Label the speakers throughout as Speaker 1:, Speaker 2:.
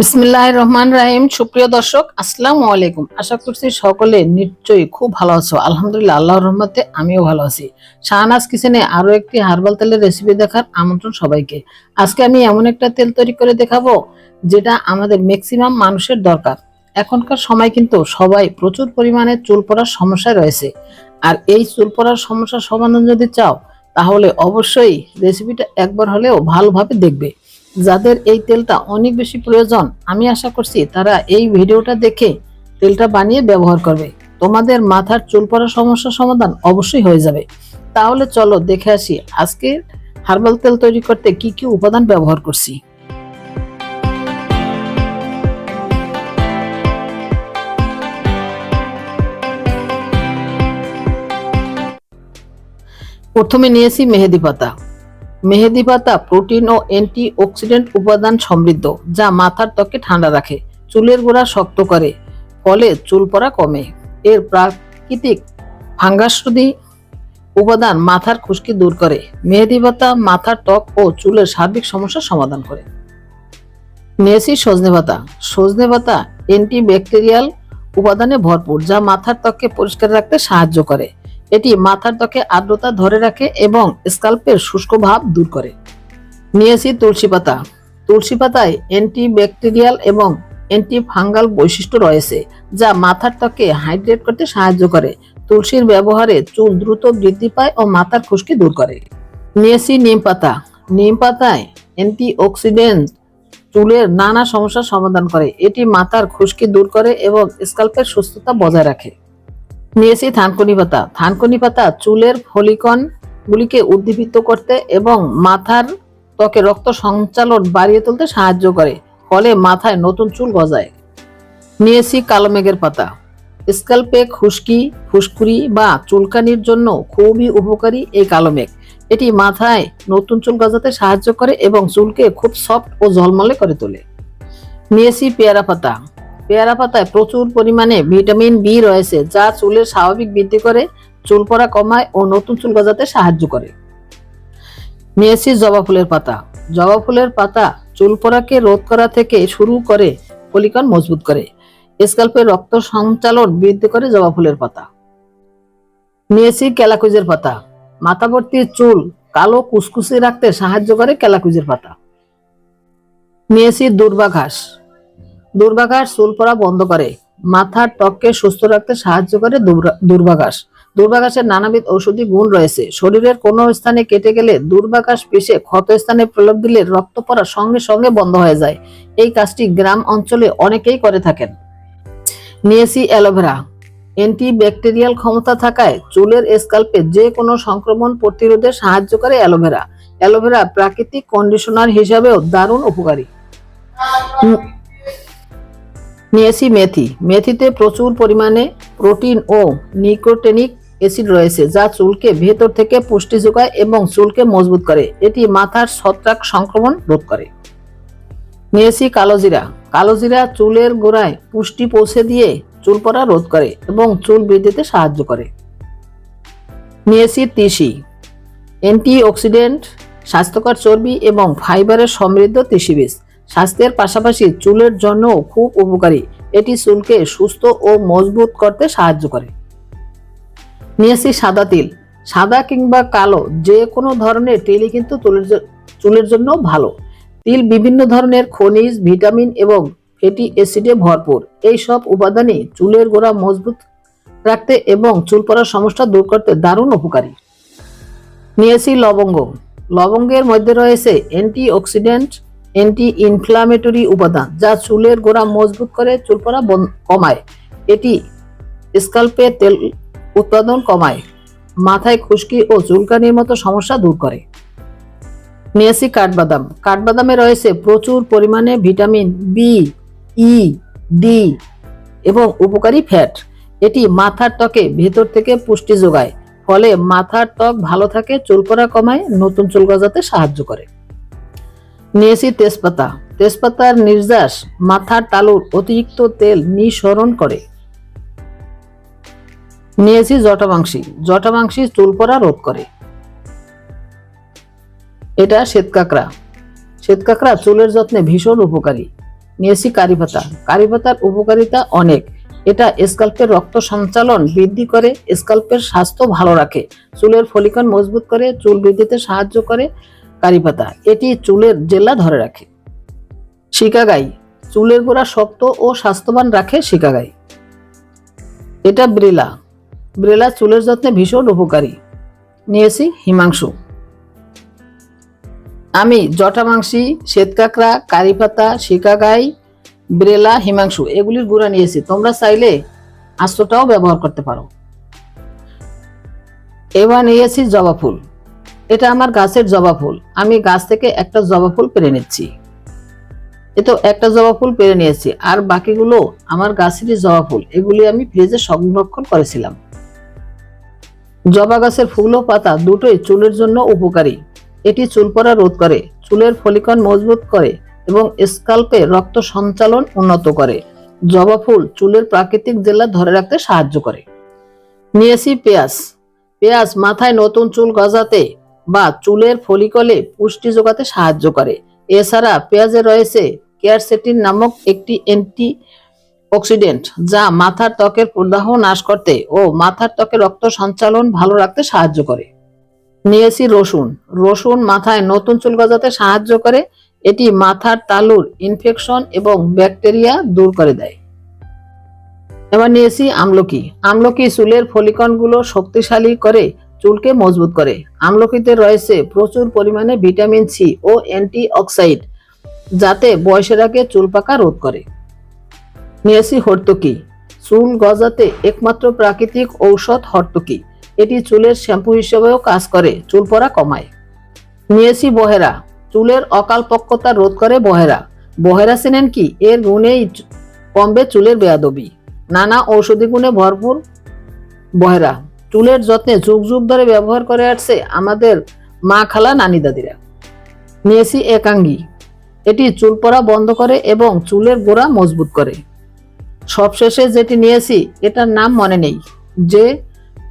Speaker 1: বিসমিল্লাহ রহমান রাহিম। সুপ্রিয় দর্শক, আসসালামু আলাইকুম। আশা করছি সকলে নিশ্চয়ই খুব ভালো আছো। আলহামদুলিল্লাহ, আল্লাহর রহমতে আমিও ভালো আছি। শাহনাজ কিচেনে আরও একটি হার্বাল তেলের রেসিপি দেখার আমন্ত্রণ সবাইকে। আজকে আমি এমন একটা তেল তৈরি করে দেখাবো, যেটা আমাদের ম্যাক্সিমাম মানুষের দরকার। এখনকার সময় কিন্তু সবাই প্রচুর পরিমাণে চুল পড়ার সমস্যায় রয়েছে। আর এই চুল পড়ার সমস্যার সমাধান যদি চাও, তাহলে অবশ্যই রেসিপিটা একবার হলেও ভালোভাবে দেখবে। যাদের এই তেলটা অনেক বেশি প্রয়োজন, আমি আশা করছি তারা এই ভিডিওটা দেখে তেলটা বানিয়ে ব্যবহার করবে। তোমাদের মাথার চুল পড়ার সমস্যার সমাধান অবশ্যই হয়ে যাবে। তাহলে চলো দেখে আসি আজকে হার্বাল তেল তৈরি করতে কি কি উপাদান ব্যবহার করছি। প্রথমে নিয়েছি মেহেদি পাতা। মেহেদি পাতা, প্রোটিন ও অ্যান্টি অক্সিডেন্ট উপাদান সমৃদ্ধ, যা মাথার ত্বকে ঠান্ডা রাখে, চুলের গোড়া শক্ত করে, ফলে চুল পড়া কমে। এর প্রাকৃতিক ফাঙ্গাসরোধী উপাদান মাথার খুশকি দূর করে, মেহেদি পাতা মাথার ত্বক ও চুলের সার্বিক সমস্যার সমাধান করে। নিয়েছি সজনে পাতা সজনে পাতা অ্যান্টি ব্যাকটেরিয়াল উপাদানে ভরপুর, যা মাথার ত্বককে পরিষ্কার রাখতে সাহায্য করে। এটি মাথার ত্বকে আর্দ্রতা ধরে রাখে এবং স্কাল্পের শুষ্ক ভাব দূর করে। নিয়েছি তুলসী পাতা। তুলসী পাতায় অ্যান্টি ব্যাকটেরিয়াল এবং অ্যান্টি ফাঙ্গাল বৈশিষ্ট্য রয়েছে, যা মাথার ত্বকে হাইড্রেট করতে সাহায্য করে। তুলসীর ব্যবহারে চুল দ্রুত বৃদ্ধি পায় ও মাথার খুশকি দূর করে। নিয়েছি নিম পাতা। নিম পাতায় অ্যান্টি অক্সিডেন্ট চুলের নানা সমস্যার সমাধান করে। এটি মাথার খুশকি দূর করে এবং স্কাল্পের সুস্থতা বজায় রাখে। নিয়েছি থানকুনি পাতা। থানকুনি পাতা চুলের ফলিকন গুলিকে উদ্দীপিত করতে এবং মাথার ত্বকে রক্ত সঞ্চালন বাড়িয়ে তুলতে সাহায্য করে, ফলে মাথায় নতুন চুল গজায়। নিয়েছি কালো মেঘের পাতা। স্কাল্পে খুশকি, ফুসকুড়ি বা চুলকানির জন্য খুবই উপকারী এই কালো মেঘ। এটি মাথায় নতুন চুল গজাতে সাহায্য করে এবং চুলকে খুব সফট ও ঝলমলে করে তোলে। নিয়েছি পেয়ারা পাতা। পেয়ারা পাতায় প্রচুর পরিমাণে ভিটামিন বি রয়েছে, যা চুলের স্বাভাবিক বৃদ্ধি করে, চুল পড়া কমায় ও নতুন চুল গজাতে সাহায্য করে। নিয়েছি জবা ফুলের পাতা। জবা ফুলের পাতা চুল পড়াকে রোধ করা থেকে শুরু করে ফলিকন মজবুত করে। স্কাল্পে রক্ত সঞ্চালন বৃদ্ধি করে জবা ফুলের পাতা। নিয়েছি ক্যালাকুজের পাতা। মাথাভর্তি চুল কালো কুচকুচে রাখতে সাহায্য করে ক্যালাকুজের পাতা। নিয়েছি দুর্বা ঘাস দুর্বাঘাস চুল পড়া বন্ধ করে। মাথার ত্বককে সুস্থ রাখতে সাহায্য করে দুর্বা- দুর্বাঘাস দুর্বাঘাসের নানাবিধ ঔষধি গুণ রয়েছে। শরীরের কোনো স্থানে কেটে গেলে দুর্বাঘাস পিষে ক্ষত স্থানে প্রলোভ দিলে রক্ত পড়া সঙ্গে সঙ্গে বন্ধ হয়ে যায়। এই কাজটি গ্রাম অঞ্চলে অনেকেই করে থাকেন। নিয়েছি অ্যালোভেরা। অ্যান্টি ব্যাকটেরিয়াল ক্ষমতা থাকায় চুলের স্কাল্পে যে কোনো সংক্রমণ প্রতিরোধে সাহায্য করে অ্যালোভেরা। অ্যালোভেরা প্রাকৃতিক কন্ডিশনার হিসাবেও দারুণ উপকারী। নিয়েছি মেথি। মেথিতে প্রচুর পরিমাণে প্রোটিন ও নিকোটেনিক অ্যাসিড রয়েছে, যা চুলকে ভেতর থেকে পুষ্টি যোগায় এবং চুলকে মজবুত করে। এটি মাথার ছত্রাক সংক্রমণ রোধ করে। নিয়েছি কালোজিরা কালোজিরা চুলের গোড়ায় পুষ্টি পৌঁছে দিয়ে চুল পড়া রোধ করে এবং চুল বৃদ্ধিতে সাহায্য করে। নিয়েছি তিসি। অ্যান্টি অক্সিডেন্ট স্বাস্থ্যকর চর্বি এবং ফাইবারের সমৃদ্ধ তিসি বীজ। স্বাস্থ্যের পাশাপাশি চুলের জন্যও খুব উপকারী। এটি চুলকে সুস্থ ও মজবুত করতে সাহায্য করে। নিয়েছি সাদা তিল। সাদা কিংবা কালো যে কোনো ধরনের তেলই কিন্তু চুলের চুলের জন্য ভালো। তিল বিভিন্ন ধরনের খনিজ, ভিটামিন এবং ফ্যাটি অ্যাসিডে ভরপুর। এই সব উপাদানই চুলের গোড়া মজবুত রাখতে এবং চুল পড়ার সমস্যা দূর করতে দারুণ উপকারী। নিয়েছি লবঙ্গ। লবঙ্গের মধ্যে রয়েছে অ্যান্টি অক্সিডেন্ট অ্যান্টি ইনফ্লামেটরি উপাদান যা চুলের গোড়া মজবুত করে চুল পড়া কমায়। এটি স্কাল্পে তেল উৎপাদন কমায়। মাথায় খুশকি ও চুলকানির মতো সমস্যা দূর করে। নিয়েছি কাঠবাদাম। কাঠবাদামে রয়েছে প্রচুর পরিমাণে ভিটামিন বি ই ডি এবং উপকারী ফ্যাট। এটি মাথার ত্বকে ভেতর থেকে পুষ্টি যোগায়। ফলে মাথার ত্বক ভালো থাকে চুল পড়া কমায়, নতুন চুল গজাতে সাহায্য করে। নিয়েছি তেজপাতা। তেজপাতার নির্যাস মাথার তালুর অতিরিক্ত তেল নিঃসরণ করে। নিয়েছি জটামাংসি জটামাংসি চুল পড়া রোধ করে। এটা শ্বেত কাঁকড়া শ্বেত কাঁকড়া চুলের যত্নে ভীষণ উপকারী। নিয়েছি কারি পাতা কারি পাতার উপকারিতা অনেক। এটা স্কাল্পের রক্ত সঞ্চালন বৃদ্ধি করে, স্কাল্পের স্বাস্থ্য ভালো রাখে। চুলের ফলিকন মজবুত করে, চুল বৃদ্ধিতে সাহায্য করে। কারি পাতা এটি চুলের জেলা ধরে রাখে। শিকাগাই, চুলের গোড়া শক্ত ও স্বাস্থ্যবান রাখে শিকাগাই। এটা ব্রেলা। ব্রেলা চুলের যত্নে ভীষণ উপকারী। নিয়েছি হিমাংশু। আমি জটামাংসি শ্বেতকাকড়া, কারিপাতা, শিকাগাই, ব্রেলা, হিমাংশু, এগুলির গুঁড়া নিয়েছি। তোমরা চাইলে আস্তটাও ব্যবহার করতে পারো। এবার নিয়েছি জবা ফুল। এটা আমার গাছের জবা ফুল। আমি গাছ থেকে একটা জবা ফুল পেরে নিচ্ছি। এ তো একটা জবা ফুল পেরে নিয়েছি, আর বাকিগুলো আমার গাছেরই জবা ফুল। এগুলি আমি ফ্রিজে সংরক্ষণ করেছিলাম। জবা গাছের ফুল ও পাতা দুটোই চুলের জন্য উপকারী। এটি চুল পড়া রোধ করে, চুলের ফলিকন মজবুত করে এবং স্কাল্পে রক্ত সঞ্চালন উন্নত করে। জবা ফুল চুলের প্রাকৃতিক জেলা ধরে রাখতে সাহায্য করে। নিয়েছি পেঁয়াজ। পেঁয়াজ মাথায় নতুন চুল গজাতে বা চুলের ফলিকলে পুষ্টি যোগাতে সাহায্য করে। এছাড়া পেঁয়াজে রয়েছে কেয়ারসেটিন নামক একটি অ্যান্টি অক্সিডেন্ট যা মাথার ত্বকের প্রদাহ নাশ করতে ও মাথার ত্বকের রক্ত সঞ্চালন ভালো রাখতে সাহায্য করে। নিয়েছি রসুন। রসুন মাথায় নতুন চুল গজাতে সাহায্য করে। এটি মাথার তালুর ইনফেকশন এবং ব্যাকটেরিয়া দূর করে দেয়। এবার নিয়েছি আমলকি। আমলকি চুলের ফলিকনগুলো শক্তিশালী করে চুলকে মজবুত করে। আমলকিতে রয়েছে প্রচুর পরিমাণে ভিটামিন সি ও অ্যান্টি অক্সাইড যাতে বয়সের আগে চুল পাকা রোধ করে। নিয়েছি হর্তকি। চুল গজাতে একমাত্র প্রাকৃতিক ঔষধ হর্তকি। এটি চুলের শ্যাম্পু হিসেবেও কাজ করে, চুল পড়া কমায়। নিয়েছি বহেরা। চুলের অকাল পক্কতা রোধ করে বহেরা। বহেরা চেনেন কি? এর গুণেই কমবে চুলের বেয়াদবি। নানা ঔষধি গুণে ভরপুর বহেরা। চুলের যত্নে যুগ যুগ ধরে ব্যবহার করে আসছে আমাদের মা খালা নানি দাদিরা। নিয়েছি একাঙ্গি এটি চুল পড়া বন্ধ করে এবং চুলের গোড়া মজবুত করে। সবশেষে যেটি নিয়েছি, এটার নাম মনে নেই। যে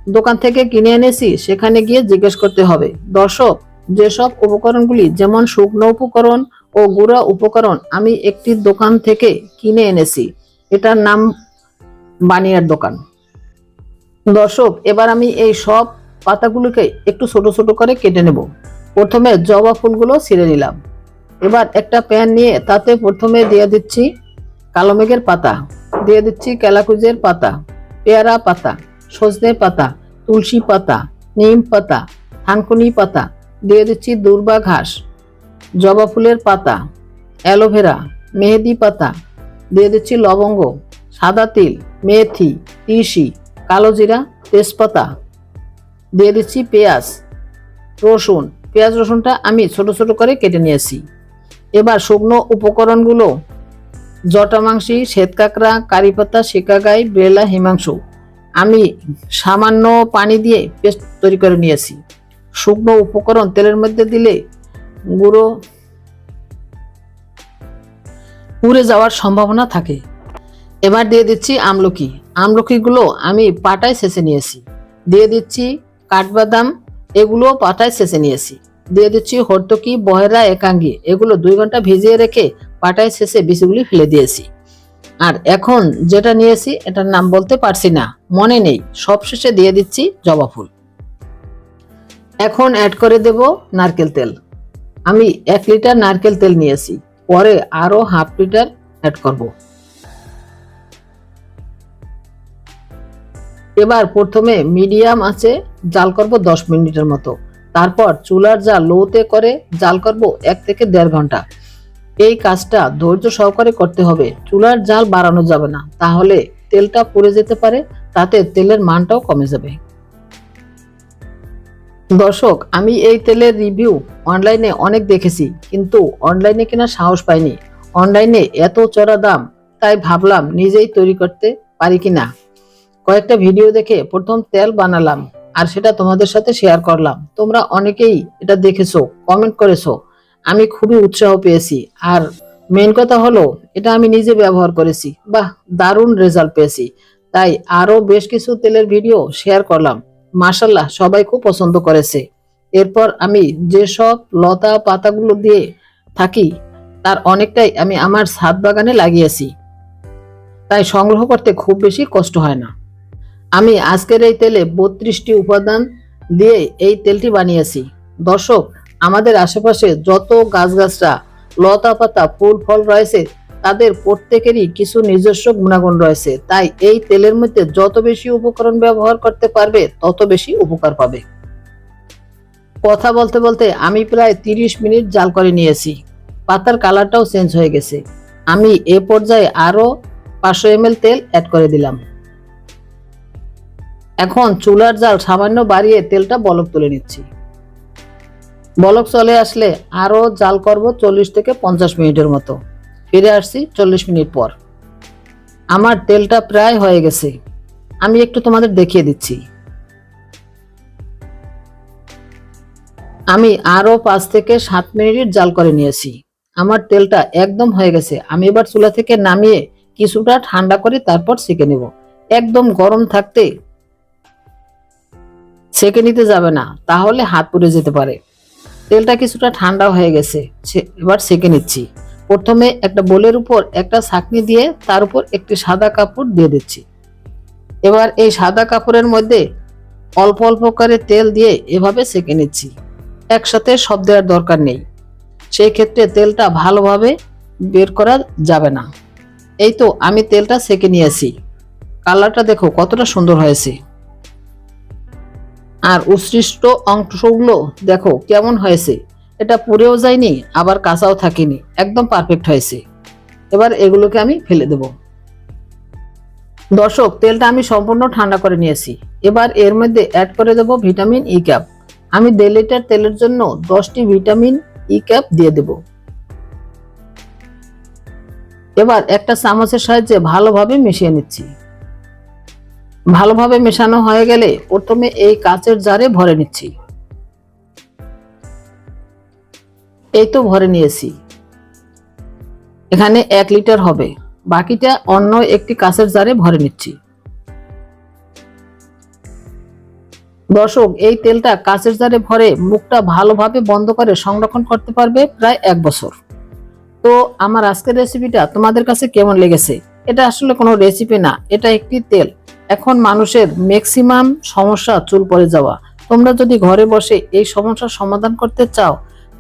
Speaker 1: দোকান থেকে কিনে এনেছি, সেখানে গিয়ে জিজ্ঞেস করতে হবে। দর্শক, যেসব উপকরণগুলি, যেমন শুকনো উপকরণ ও গুঁড়া উপকরণ, আমি একটি দোকান থেকে কিনে এনেছি। এটার নাম বানিয়ার দোকান। দর্শক, এবার আমি এই সব পাতাগুলোকে একটু ছোট ছোট করে কেটে নেব। প্রথমে জবা ফুলগুলো ছিঁড়ে নিলাম। এবার একটা প্যান নিয়ে তাতে প্রথমে দিয়ে দিচ্ছি কালো মেঘের পাতা, দিয়ে দিচ্ছি কেলাকুজের পাতা, পেয়ারা পাতা, সজনে পাতা, তুলসী পাতা, নিম পাতা থানকুনি পাতা, দিয়ে দিচ্ছি দুর্বা ঘাস, জবা ফুলের পাতা, অ্যালোভেরা, মেহেদি পাতা, দিয়ে দিচ্ছি লবঙ্গ, সাদা তিল, মেথি, তিসি কালো জিরা, তেজপাতা, দিয়ে দিচ্ছি পেঁয়াজ, রসুন। পেঁয়াজ, রসুনটা আমি ছোট ছোট করে কেটে নিয়েছি। এবার শুকনো উপকরণগুলো জটা জটামাংসি শ্বেতকাকড়া কারিপাতা শিকাগাই বেলা হিমাংশু, আমি সামান্য পানি দিয়ে পেস্ট তৈরি করে নিয়েছি। শুকনো উপকরণ তেলের মধ্যে দিলে গুঁড়ো পুড়ে যাওয়ার সম্ভাবনা থাকে। এবার দিয়ে দিচ্ছি আমলকি। আমলকিগুলো আমি পাটায় ছেঁচে নিয়েছি। দিয়ে দিচ্ছি কাঠবাদাম এগুলো পাটায় ছেঁচে নিয়েছি। দিয়ে দিচ্ছি হর্তকি, বহেরা, একাঙ্গি, এগুলো দুই ঘণ্টা ভিজিয়ে রেখে পাটায় ছেঁচে বিচিগুলি ফেলে দিয়েছি। আর এখন যেটা নিয়েছি, এটার নাম বলতে পারছি না, মনে নেই। সবশেষে দিয়ে দিচ্ছি জবা ফুল। এখন অ্যাড করে দেব নারকেল তেল। আমি এক লিটার নারকেল তেল নিয়েছি, পরে আরও হাফ লিটার অ্যাড করব। এবার প্রথমে মিডিয়াম আছে, জাল করব দশ মিনিটের মতো। তারপর চুলার জাল লোতে করে জাল করব এক থেকে দেড় ঘণ্টা। এই কাজটা ধৈর্য সহকারে করতে হবে। চুলার জাল বাড়ানো যাবে না, তাহলে তেলটা পুড়ে যেতে পারে, তাতে তেলের মানটাও কমে যাবে। দর্শক, আমি এই তেলের রিভিউ অনলাইনে অনেক দেখেছি, কিন্তু অনলাইনে কেনার সাহস পাইনি। অনলাইনে এত চড়া দাম, তাই ভাবলাম নিজেই তৈরি করতে পারি কিনা। কয়েকটা ভিডিও দেখে প্রথম তেল বানালাম, আর সেটা তোমাদের সাথে শেয়ার করলাম। তোমরা অনেকেই এটা দেখেছ কমেন্ট করেছ। আমি খুবই উৎসাহ পেয়েছি, আর মেন কথা হলো, এটা আমি নিজে ব্যবহার করেছি। বাহ, দারুণ রেজাল্ট পেয়েছি। তাই আরও বেশ কিছু তেলের ভিডিও শেয়ার করলাম। মাশাল্লাহ সবাই খুব পছন্দ করেছে। এরপর আমি যেসব লতা পাতাগুলো দিয়ে থাকি, তার অনেকটাই আমি আমার ছাদ বাগানে লাগিয়েছি। তাই সংগ্রহ করতে খুব বেশি কষ্ট হয় না। আমি আজকের এই তেলে বত্রিশটি উপাদান দিয়ে এই তেলটি বানিয়েছি। দর্শক, আমাদের আশেপাশে যত গাছগাছরা লতা পাতা ফুল, ফল রয়েছে, তাদের প্রত্যেকেরই কিছু নিজস্ব গুণাগুণ রয়েছে। তাই এই তেলের মধ্যে যত বেশি উপকরণ ব্যবহার করতে পারবে, তত বেশি উপকার পাবে। কথা বলতে বলতে আমি প্রায় তিরিশ মিনিট জাল করে নিয়েছি। পাতার কালারটাও চেঞ্জ হয়ে গেছে। আমি এ পর্যায়ে আরও পাঁচশো এম তেল অ্যাড করে দিলাম। এখন চুলার জাল সামান্য বাড়িয়ে তেলটা বলক তুলে নিচ্ছি। বলক চলে আসলে আরও জাল করব চল্লিশ থেকে পঞ্চাশ মিনিটের মতো। ফিরে আসছি চল্লিশ মিনিট পর। আমার তেলটা প্রায় হয়ে গেছে। আমি একটু তোমাদের দেখিয়ে দিচ্ছি। আমি আরও পাঁচ থেকে সাত মিনিট জাল করে নিয়েছি। আমার তেলটা একদম হয়ে গেছে। আমি এবার চুলা থেকে নামিয়ে কিছুটা ঠান্ডা করে তারপর সেকে নেব। একদম গরম থাকতে সেকে নিতে যাবে না, তাহলে হাত পুড়ে যেতে পারে। তেলটা কিছুটা ঠান্ডা হয়ে গেছে এবার সেকে নিচ্ছি। প্রথমে একটা বোলের উপর একটা ছাকনি দিয়ে তার উপর একটি সাদা কাপড় দিয়ে দিচ্ছি। এবার এই সাদা কাপড়ের মধ্যে অল্প অল্প করে তেল দিয়ে এভাবে সেকে নিচ্ছি। একসাথে সব দেওয়ার দরকার নেই। সেই ক্ষেত্রে তেলটা ভালোভাবে বের করা যাবে না। এই তো আমি তেলটা সেকে নিয়েছি কালারটা দেখো কতটা সুন্দর হয়েছে। আর উৎসৃষ্ট অংশগুলো দেখো কেমন হয়েছে। এটা পুড়েও যায়নি, আবার কাঁচাও থাকেনি, একদম পারফেক্ট হয়েছে। এবার এগুলোকে আমি ফেলে দেব। দর্শক, তেলটা আমি সম্পূর্ণ ঠান্ডা করে নিয়েছি। এবার এর মধ্যে অ্যাড করে দেব ভিটামিন ই ক্যাপ আমি দেড় লিটার তেলের জন্য দশটি ভিটামিন ই ক্যাপ দিয়ে দেব। এবার একটা চামচের সাহায্যে ভালোভাবে মিশিয়ে নিচ্ছি। ভালোভাবে মেশানো হয়ে গেলে প্রথমে এই কাচের জারে ভরে নিচ্ছি। এই তো ভরে নিয়েছি। এখানে এক লিটার হবে। বাকিটা অন্য একটি কাচের জারে ভরে নিচ্ছি। দর্শক, এই তেলটা কাচের জারে ভরে মুখটা ভালোভাবে বন্ধ করে সংরক্ষণ করতে পারবে প্রায় এক বছর। তো আমার আজকের রেসিপিটা তোমাদের কাছে কেমন লেগেছে? এটা আসলে কোনো রেসিপি না, এটা একটি তেল। এখন মানুষের ম্যাক্সিমাম সমস্যা চুল পড়ে যাওয়া। তোমরা যদি ঘরে বসে এই সমস্যার সমাধান করতে চাও,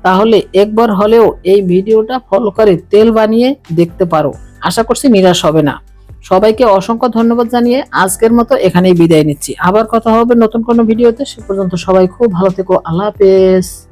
Speaker 1: তাহলে একবার হলেও এই ভিডিওটা ফলো করে তেল বানিয়ে দেখতে পারো। আশা করছি নিরাশ হবে না। সবাইকে অসংখ্য ধন্যবাদ জানিয়ে আজকের মতো এখানেই বিদায় নিচ্ছি। আবার কথা হবে নতুন কোনো ভিডিওতে। সে পর্যন্ত সবাই খুব ভালো থেকো। আল্লাহ হাফেজ।